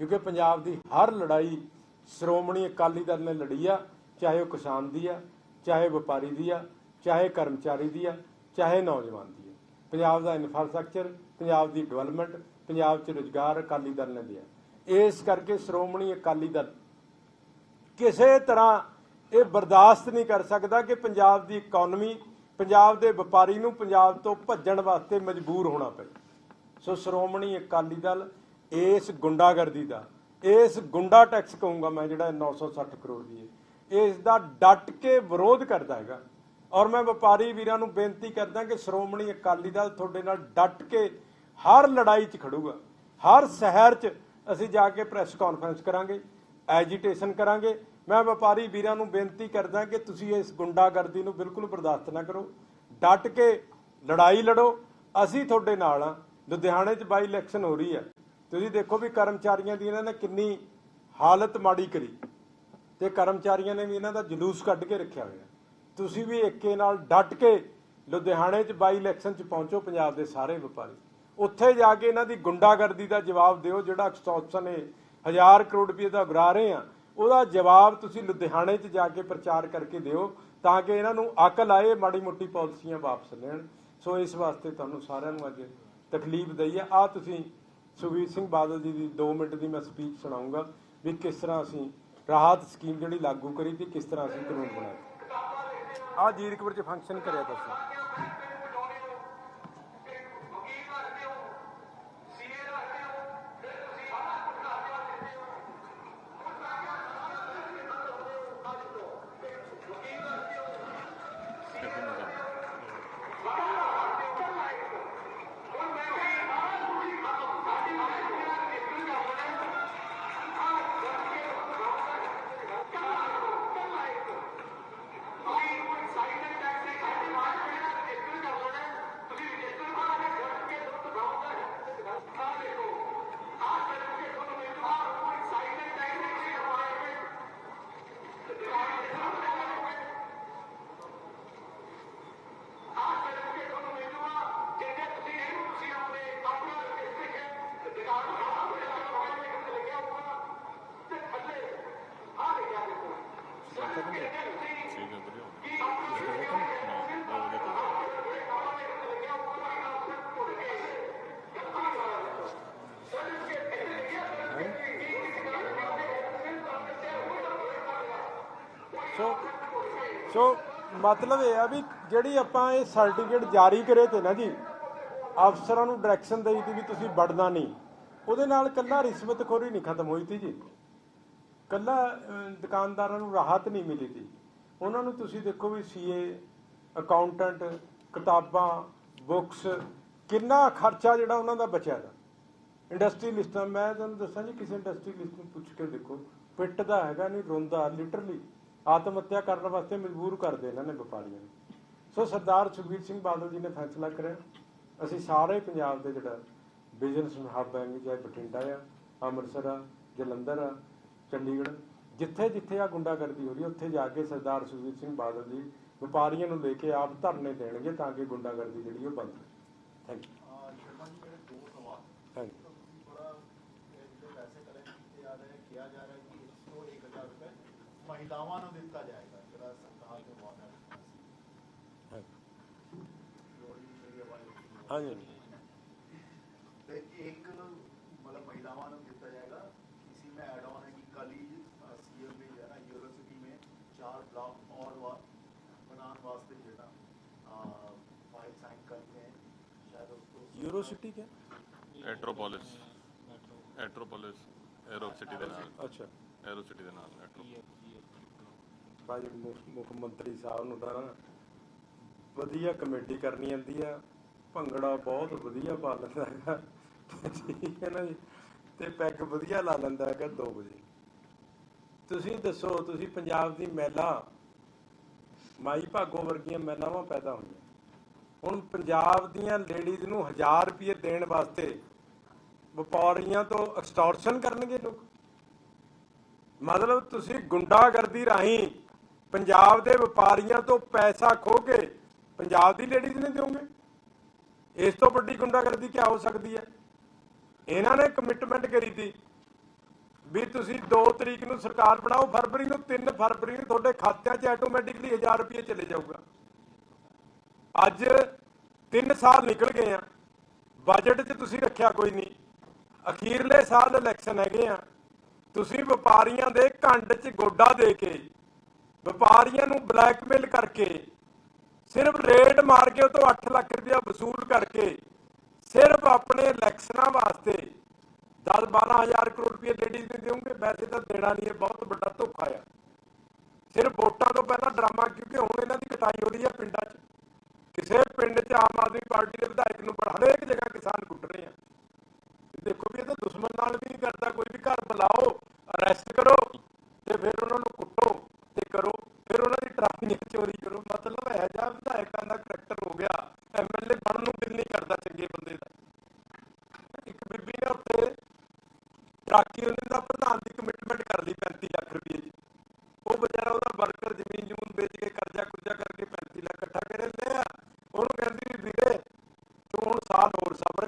ਕਿਉਂਕਿ ਪੰਜਾਬ ਦੀ ਹਰ ਲੜਾਈ ਸ਼੍ਰੋਮਣੀ ਅਕਾਲੀ ਦਲ ਨੇ ਲੜੀ ਆ, ਚਾਹੇ ਉਹ ਕਿਸਾਨ ਦੀ ਆ, ਚਾਹੇ ਵਪਾਰੀ ਦੀ ਆ। ਚਾਹੇ ਕਰਮਚਾਰੀ ਦੀ ਆ, ਚਾਹੇ ਨੌਜਵਾਨ ਦੀ ਆ। ਪੰਜਾਬ ਦਾ ਇਨਫਰਾਸਟ੍ਰਕਚਰ, ਪੰਜਾਬ ਦੀ ਡਿਵੈਲਪਮੈਂਟ, ਪੰਜਾਬ 'ਚ ਰੁਜ਼ਗਾਰ ਅਕਾਲੀ ਦਲ ਨੇ ਦਿਆ ਇਸ ਕਰਕੇ ਸ਼੍ਰੋਮਣੀ ਅਕਾਲੀ ਦਲ ਕਿਸੇ ਤਰ੍ਹਾਂ ਇਹ ਬਰਦਾਸ਼ਤ ਨਹੀਂ ਕਰ ਸਕਦਾ ਕਿ ਪੰਜਾਬ ਦੀ ਇਕਨੋਮੀ ਪੰਜਾਬ ਦੇ ਵਪਾਰੀ ਨੂੰ ਪੰਜਾਬ ਤੋਂ ਭੱਜਣ ਵਾਸਤੇ ਮਜਬੂਰ ਹੋਣਾ ਪਏ। ਸੋ ਸ਼੍ਰੋਮਣੀ ਅਕਾਲੀ ਦਲ ਇਸ ਗੁੰਡਾਗਰਦੀ ਦਾ, ਇਸ ਗੁੰਡਾ ਟੈਕਸ ਕਹੂੰਗਾ ਮੈਂ ਜਿਹੜਾ 960 ਕਰੋੜ ਦੀ ਹੈ, ਇਸ ਦਾ ਡਟ ਕੇ ਵਿਰੋਧ ਕਰਦਾ ਹੈਗਾ। ਔਰ ਮੈਂ ਵਪਾਰੀ ਵੀਰਾਂ ਨੂੰ ਬੇਨਤੀ ਕਰਦਾ ਕਿ ਸ਼੍ਰੋਮਣੀ ਅਕਾਲੀ ਦਲ ਤੁਹਾਡੇ ਨਾਲ ਡਟ ਕੇ ਹਰ ਲੜਾਈ 'ਚ ਖੜੂਗਾ। ਹਰ ਸ਼ਹਿਰ 'ਚ ਅਸੀਂ ਜਾ ਕੇ ਪ੍ਰੈਸ ਕਾਨਫਰੰਸ ਕਰਾਂਗੇ, ਐਜੀਟੇਸ਼ਨ ਕਰਾਂਗੇ। ਮੈਂ ਵਪਾਰੀ ਵੀਰਾਂ ਨੂੰ ਬੇਨਤੀ ਕਰਦਾ ਕਿ ਤੁਸੀਂ ਇਸ ਗੁੰਡਾਗਰਦੀ ਨੂੰ ਬਿਲਕੁਲ ਬਰਦਾਸ਼ਤ ਨਾ ਕਰੋ। ਡਟ ਕੇ ਲੜਾਈ ਲੜੋ। ਅਸੀਂ ਤੁਹਾਡੇ ਨਾਲ ਆ ਲੁਧਿਆਣੇ 'ਚ ਬਾਈ ਇਲੈਕਸ਼ਨ ਹੋ ਰਹੀ ਹੈ। ਤੁਸੀਂ ਦੇਖੋ ਵੀ ਕਰਮਚਾਰੀਆਂ ਦੀ ਇਹਨਾਂ ਨੇ ਕਿੰਨੀ ਹਾਲਤ ਮਾੜੀ ਕਰੀ। ਤੇ ਕਰਮਚਾਰੀਆਂ ਨੇ ਵੀ ਇਹਨਾਂ ਦਾ ਜਲੂਸ ਕੱਢ ਕੇ ਰੱਖਿਆ ਹੋਇਆ। ਤੁਸੀਂ ਵੀ ਏਕੇ ਨਾਲ ਡਟ ਕੇ ਲੁਧਿਆਣੇ 'ਚ ਬਾਈ ਇਲੈਕਸ਼ਨ 'ਚ ਪਹੁੰਚੋ ਪੰਜਾਬ ਦੇ ਸਾਰੇ ਵਪਾਰੀ। ਉੱਥੇ ਜਾ ਕੇ ਇਹਨਾਂ ਦੀ ਗੁੰਡਾਗਰਦੀ ਦਾ ਜਵਾਬ ਦਿਓ, ਜਿਹੜਾ ਐਕਸਟੋਰਸ਼ਨ ਹੈ ਹਜ਼ਾਰ ਕਰੋੜ ਰੁਪਏ ਦਾ ਉਗਰਾ ਰਹੇ ਆ, ਉਹਦਾ ਜਵਾਬ ਤੁਸੀਂ ਲੁਧਿਆਣੇ 'ਚ ਜਾ ਕੇ ਪ੍ਰਚਾਰ ਕਰਕੇ ਦਿਓ ਤਾਂ ਕਿ ਇਹਨਾਂ ਨੂੰ ਅਕਲ ਆਏ, ਮਾੜੀ ਮੋਟੀ ਪਾਲਿਸੀਆਂ ਵਾਪਸ ਲੈਣ। ਸੋ ਇਸ ਵਾਸਤੇ ਤੁਹਾਨੂੰ ਸਾਰਿਆਂ ਨੂੰ ਅੱਜ ਤਕਲੀਫ ਦਈ ਆ। ਆ ਤੁਸੀਂ ਸੁਖਬੀਰ ਸਿੰਘ ਬਾਦਲ ਜੀ ਦੀ 2 ਮਿੰਟ ਦੀ ਮੈਂ ਸਪੀਚ ਸੁਣਾਉਂਗਾ ਵੀ ਕਿਸ ਤਰ੍ਹਾਂ ਅਸੀਂ ਰਾਹਤ ਸਕੀਮ ਜਿਹੜੀ ਲਾਗੂ ਕਰੀ ਤੇ ਕਿਸ ਤਰ੍ਹਾਂ ਅਸੀਂ ਕਾਨੂੰਨ ਬਣਾਇਆ ਆ ਜੀਰਕਪੁਰ ਚ ਫੰਕਸ਼ਨ ਕਰਿਆ ਤੁਸੀਂ। ਸੋ ਮਤਲਬ ਇਹ ਆ ਵੀ ਜਿਹੜੀ ਆਪਾਂ ਇਹ ਸਰਟੀਫਿਕੇਟ ਜਾਰੀ ਕਰੇ ਤੇ ਨਾ ਜੀ, ਅਫਸਰਾਂ ਨੂੰ ਡਾਇਰੈਕਸ਼ਨ ਦੇਈ ਤੀ ਵੀ ਤੁਸੀਂ ਵੜਨਾ ਨਹੀਂ। ਉਹਦੇ ਨਾਲ ਕੱਲਾ ਰਿਸ਼ਵਤਖੋਰੀ ਨਹੀਂ ਖਤਮ ਹੋਈ ਤੀ ਜੀ। ਕੱਲਾ ਦੁਕਾਨਦਾਰਾਂ ਨੂੰ ਰਾਹਤ ਨਹੀਂ ਮਿਲੀ ਤੀ। ਉਹਨਾਂ ਨੂੰ ਤੁਸੀਂ ਦੇਖੋ ਵੀ ਸੀਏ ਅਕਾਊਂਟੈਂਟ ਕਿਤਾਬਾਂ ਬੁੱਕਸ ਕਿੰਨਾ ਖਰਚਾ ਜਿਹੜਾ ਉਹਨਾਂ ਦਾ ਬਚਿਆ ਦਾ। ਇੰਡਸਟਰੀ ਲਿਸਟਾਂ ਮੈਂ ਤੁਹਾਨੂੰ ਦੱਸਾਂ ਜੀ, ਕਿਸੇ ਇੰਡਸਟਰੀ ਲਿਸਟ ਨੂੰ ਪੁੱਛ ਕੇ ਦੇਖੋ। ਪਿੱਟਦਾ ਹੈਗਾ ਨਹੀਂ, ਰੋਂਦਾ ਲਿਟਰਲੀ ਆਤਮ ਹੱਤਿਆ ਕਰਨ ਵਾਸਤੇ ਮਜਬੂਰ ਕਰਦੇ ਇਹਨਾਂ ਨੇ ਵਪਾਰੀਆਂ ਨੂੰ। ਸੋ ਸਰਦਾਰ ਸੁਖਬੀਰ ਸਿੰਘ ਬਾਦਲ ਜੀ ਨੇ ਫੈਸਲਾ ਕਰਿਆ। ਅਸੀਂ ਸਾਰੇ ਪੰਜਾਬ ਦੇ ਜਿਹੜਾ ਬਿਜ਼ਨਸ ਹੱਬ ਹੈ ਚਾਹੇ ਬਠਿੰਡਾ ਆ ਅੰਮ੍ਰਿਤਸਰ ਆ ਜਲੰਧਰ ਆ ਚੰਡੀਗੜ੍ਹ ਜਿੱਥੇ ਜਿੱਥੇ ਆ ਗੁੰਡਾਗਰਦੀ ਹੋ ਰਹੀ ਉੱਥੇ ਜਾ ਕੇ ਸਰਦਾਰ ਸੁਖਬੀਰ ਸਿੰਘ ਬਾਦਲ ਜੀ ਵਪਾਰੀਆਂ ਨੂੰ ਲੈ ਕੇ ਆਪ ਧਰਨੇ ਦੇਣਗੇ ਤਾਂ ਕਿ ਗੁੰਡਾਗਰਦੀ ਜਿਹੜੀ ਉਹ ਬੰਦ ਹੋ ਥੈਂਕ ਯੂ ਥੈਂਕ ਯੂ ਬੜਾ ਇਹ ਜੋ ਪੈਸੇ ਕਲੈਕਟ ਆ ਰਹੇ ਕਿਹਾ ਜਾ ਰਿਹਾ महिलावां ਨੂੰ ਦਿੱਤਾ ਜਾਏਗਾ ਜਿਹੜਾ ਸਰਕਾਰ ਦੇ ਵਾਅਦਾ ਹੈ ਥੈਂਕ ਯੂ ਲੋੜੀ ਜਿਹੜੀ ਆਵਾਜ਼ ਹਾਂਜੀ ਤੇ ਇੱਕ मतलब महिलावां ਨੂੰ ਦਿੱਤਾ ਜਾਏਗਾ इसी में ऐड ऑन है कि कल ही सीएम भी जो है ना यूनिवर्सिटी में चार ब्लॉक और वा- बनाने वास्ते जो है ना फाइल साइन करते हैं शायद उसको ਯੂਰੋਸਿਟੀ ਕਿਆ ਐਟਰੋਪੋਲਿਸ ਐਟਰੋਪੋਲਿਸ ਐਰੋ ਸਿਟੀ ਦੇ ਨਾਲ ਅੱਛਾ ਐਰੋ ਸਿਟੀ ਦੇ ਨਾਲ ਐਟਰੋ ਭਾਜੀ ਮੁੱਖ ਮੁੱਖ ਮੰਤਰੀ ਸਾਹਿਬ ਨੂੰ ਤਾਂ ਨਾ ਵਧੀਆ ਕਮੇਟੀ ਕਰਨੀ ਆਂਦੀ ਆ। ਭੰਗੜਾ ਬਹੁਤ ਵਧੀਆ ਪਾ ਲੈਂਦਾ ਹੈਗਾ। ਠੀਕ ਹੈ ਨਾ ਜੀ? ਤੇ ਪੈਗ ਵਧੀਆ ਲਾ ਲੈਂਦਾ ਹੈਗਾ 2 ਵਜੇ। ਤੁਸੀਂ ਦੱਸੋ, ਤੁਸੀਂ ਪੰਜਾਬ ਦੀ ਮਹਿਲਾ, ਮਾਈ ਭਾਗੋ ਵਰਗੀਆਂ ਮਹਿਲਾਵਾਂ ਪੈਦਾ ਹੋਈਆਂ। ਹੁਣ ਪੰਜਾਬ ਦੀਆਂ ਲੇਡੀਜ਼ ਨੂੰ 1000 ਰੁਪਏ ਦੇਣ ਵਾਸਤੇ ਵਪਾਰੀਆਂ ਤੋਂ ਐਕਸਟੋਰਸ਼ਨ ਕਰਨਗੇ ਲੋਕ। ਮਤਲਬ ਤੁਸੀਂ ਗੁੰਡਾਗਰਦੀ ਰਾਹੀਂ ਪੰਜਾਬ ਦੇ ਵਪਾਰੀਆਂ ਤੋਂ ਪੈਸਾ ਖੋ ਕੇ ਪੰਜਾਬ ਦੀ ਲੇਡੀਜ਼ ਨੇ ਦਿਓਗੇ? ਇਸ ਤੋਂ ਵੱਡੀ ਗੁੰਡਾਗਰਦੀ ਕੀ ਹੋ ਸਕਦੀ ਹੈ? ਇਹਨਾਂ ਨੇ ਕਮਿਟਮੈਂਟ ਕਰੀ ਤੀ ਵੀ ਤੁਸੀਂ 2 ਤਰੀਕ ਨੂੰ ਸਰਕਾਰ ਬਣਾਓ, ਫਰਵਰੀ ਨੂੰ 3 ਫਰਵਰੀ ਨੂੰ ਤੁਹਾਡੇ ਖਾਤਿਆਂ 'ਚ ਆਟੋਮੈਟਿਕਲੀ 1000 ਰੁਪਏ ਚਲੇ ਜਾਊਗਾ। ਅੱਜ 3 ਸਾਲ ਨਿਕਲ ਗਏ ਆ ਬਜਟ 'ਚ ਤੁਸੀਂ ਰੱਖਿਆ ਕੋਈ ਨਹੀਂ। ਅਖੀਰਲੇ ਸਾਲ ਇਲੈਕਸ਼ਨ ਹੈਗੇ ਆ। ਤੁਸੀਂ ਵਪਾਰੀਆਂ ਦੇ ਘੰਡ 'ਚ ਗੋਡਾ ਦੇ ਕੇ ਵਪਾਰੀਆਂ ਨੂੰ ਬਲੈਕਮੇਲ ਕਰਕੇ, ਸਿਰਫ ਰੇਟ ਮਾਰ ਕੇ ਉਹ ਤੋਂ 8 ਲੱਖ ਰੁਪਇਆ ਵਸੂਲ ਕਰਕੇ, ਸਿਰਫ ਆਪਣੇ ਇਲੈਕਸ਼ਨਾਂ ਵਾਸਤੇ 10 12000 ਕਰੋੜ ਰੁਪਏ ਲੇਡੀਜ਼ ਨੂੰ ਦੇਵੋਗੇ ਵੈਸੇ ਤਾਂ ਦੇਣਾ ਨਹੀਂ ਹੈ, ਬਹੁਤ ਵੱਡਾ ਧੋਖਾ ਆ। ਸਿਰਫ ਵੋਟਾਂ ਤੋਂ ਪਹਿਲਾਂ ਡਰਾਮਾ, ਕਿਉਂਕਿ ਹੁਣ ਇਹਨਾਂ ਦੀ ਕਟਾਈ ਹੋ ਰਹੀ ਹੈ ਪਿੰਡਾਂ 'ਚ। ਕਿਸੇ ਪਿੰਡ 'ਚ ਆਮ ਆਦਮੀ ਪਾਰਟੀ ਦੇ ਵਿਧਾਇਕ ਨੂੰ ਬੜਾ, ਹਰੇਕ ਜਗ੍ਹਾ ਕਿਸਾਨ ਕੁੱਟ ਰਹੇ ਆ। ਦੇਖੋ ਵੀ ਇਹ ਤਾਂ ਦੁਸ਼ਮਣ ਨਾਲ ਵੀ ਨਹੀਂ ਕਰਦਾ, ਕੋਈ ਵੀ ਘਰ ਬੁਲਾਓ, ਅਰੈਸਟ ਕਰੋ ਅਤੇ ਫਿਰ ਉਹਨਾਂ ਨੂੰ ਕਰੋ, ਫਿਰ ਉਹਨਾਂ ਦੀ ਟਰਾਲੀਆਂ ਚੋਰੀ ਕਰੋ। ਮਤਲਬ ਹੈ ਜਾਂ ਵਿਧਾਇਕਾਂ ਦਾ ਕਰੈਕਟਰ ਹੋ ਗਿਆ ਐਮਐਲਏ ਬਣਨ ਨੂੰ ਦਿਲ ਨਹੀਂ ਕਰਦਾ ਚੰਗੇ ਬੰਦੇ ਦਾ। ਇੱਕ ਬੀਬੀ ਨੇ ਉੱਤੇ ਟਰਾਕੀ ਉਹਨੇ ਦਾ ਪ੍ਰਧਾਨ ਦੀ ਕਮਿਟਮੈਂਟ ਕਰ ਲਈ 35 ਲੱਖ ਰੁਪਏ ਦੀ। ਉਹ ਬੇਚਾਰਾ ਉਹਦਾ ਵਰਕਰ ਜ਼ਮੀਨ ਜਮੂਨ ਵੇਚ ਕੇ ਕਰਜ਼ਾ ਕੁਰਜ਼ਾ ਕਰਕੇ 35 ਲੱਖ ਇਕੱਠਾ ਕਰੇ ਆ। ਉਹਨੂੰ ਕਹਿੰਦੀ ਵੀਰੇ, ਤੂੰ ਸਾਲ ਹੋਰ ਸਬਰ